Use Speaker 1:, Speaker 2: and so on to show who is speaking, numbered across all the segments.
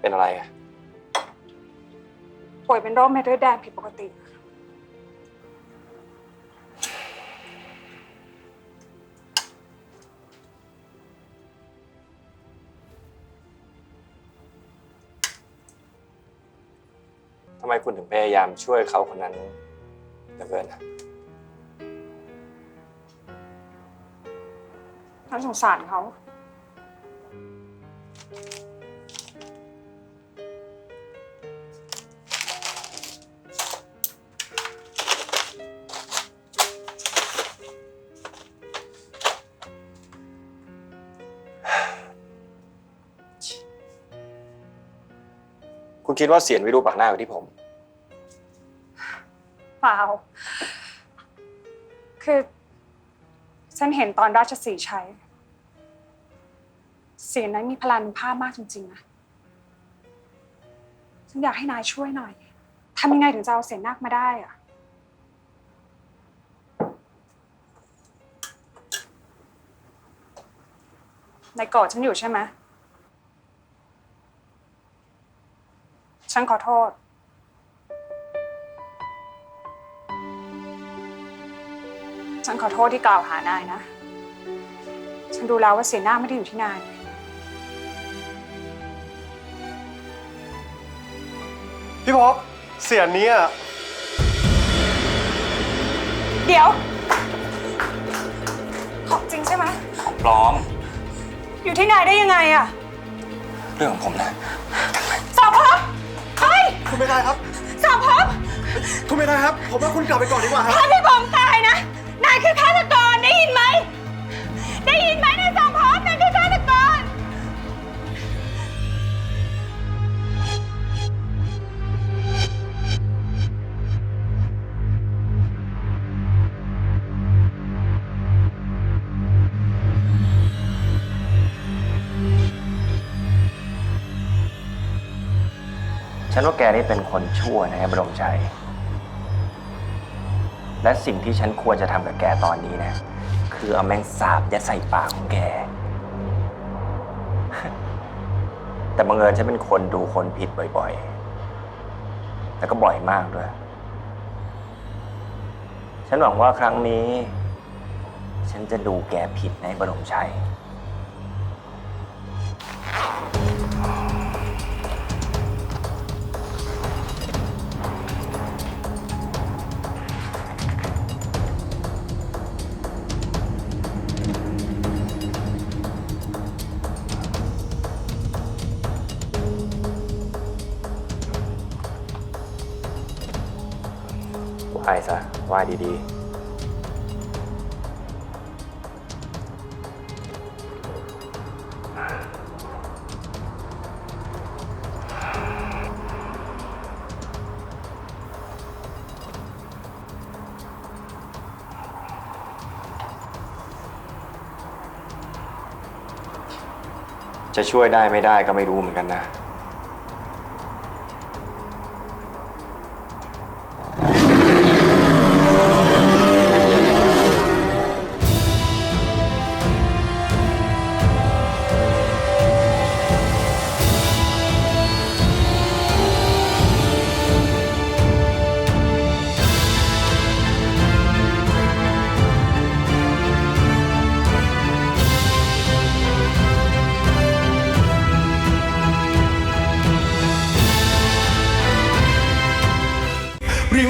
Speaker 1: เป็นอะไรอะ
Speaker 2: ป่วยเป็นโรคเม็ดเลือดแดงผิดปกติ
Speaker 1: ทำไมคุณถึงพยายามช่วยเขาคนนั้นเหลือเกินอะ
Speaker 2: ฉันสงสารเขา
Speaker 1: คุณคิดว่าเสียนวิรูปักหน้ากับที่ผม
Speaker 2: เปล่า คือฉันเห็นตอนราชสีห์ใช้ เสียงนั้นมีพลานุภาพมากจริงๆนะฉันอยากให้นายช่วยหน่อยทำยังไงถึงจะเอาเสียงนาคมาได้อะนายโกรธฉันอยู่ใช่ไหม ฉันขอโทษ ฉันขอโทษที่กล่าวหานายนะ ฉันดูแล้วว่าเสียหน้าไม่ได้อยู่ที่นาย
Speaker 3: พี่พบเสียงนี้อะ
Speaker 2: เดี๋ยว ของจริงใช่ไหม
Speaker 1: ของปลอม
Speaker 2: อยู่ที่นายได้ยังไงอะ
Speaker 1: เรื่องของผมนะ
Speaker 2: สามภพเฮ้ย
Speaker 3: คุณไม่ได้ครับ
Speaker 2: สามภพ
Speaker 3: คุณไม่ได้ครับ ผมว่าคุณกลับไปก่อนดีกว่าครับ
Speaker 2: ถ้าพี่บอมตายนะ นายคือฆาตก
Speaker 4: ฉันว่าแกนี่เป็นคนชั่วนะบรมชัย และสิ่งที่ฉันควรจะทำกับแกตอนนี้นะ คือเอาแมงสาบยัดใส่ปากของแก แต่บังเอิญฉันเป็นคนดูคนผิดบ่อยๆ แล้วก็บ่อยมากด้วย ฉันหวังว่าครั้งนี้ ฉันจะดูแกผิดในบรมชัย
Speaker 1: ไหว้ซะไหว้ดีๆจะช่วยได้ไม่ได้ก็ไม่รู้เหมือนกันนะ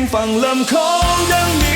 Speaker 5: ริมฝั่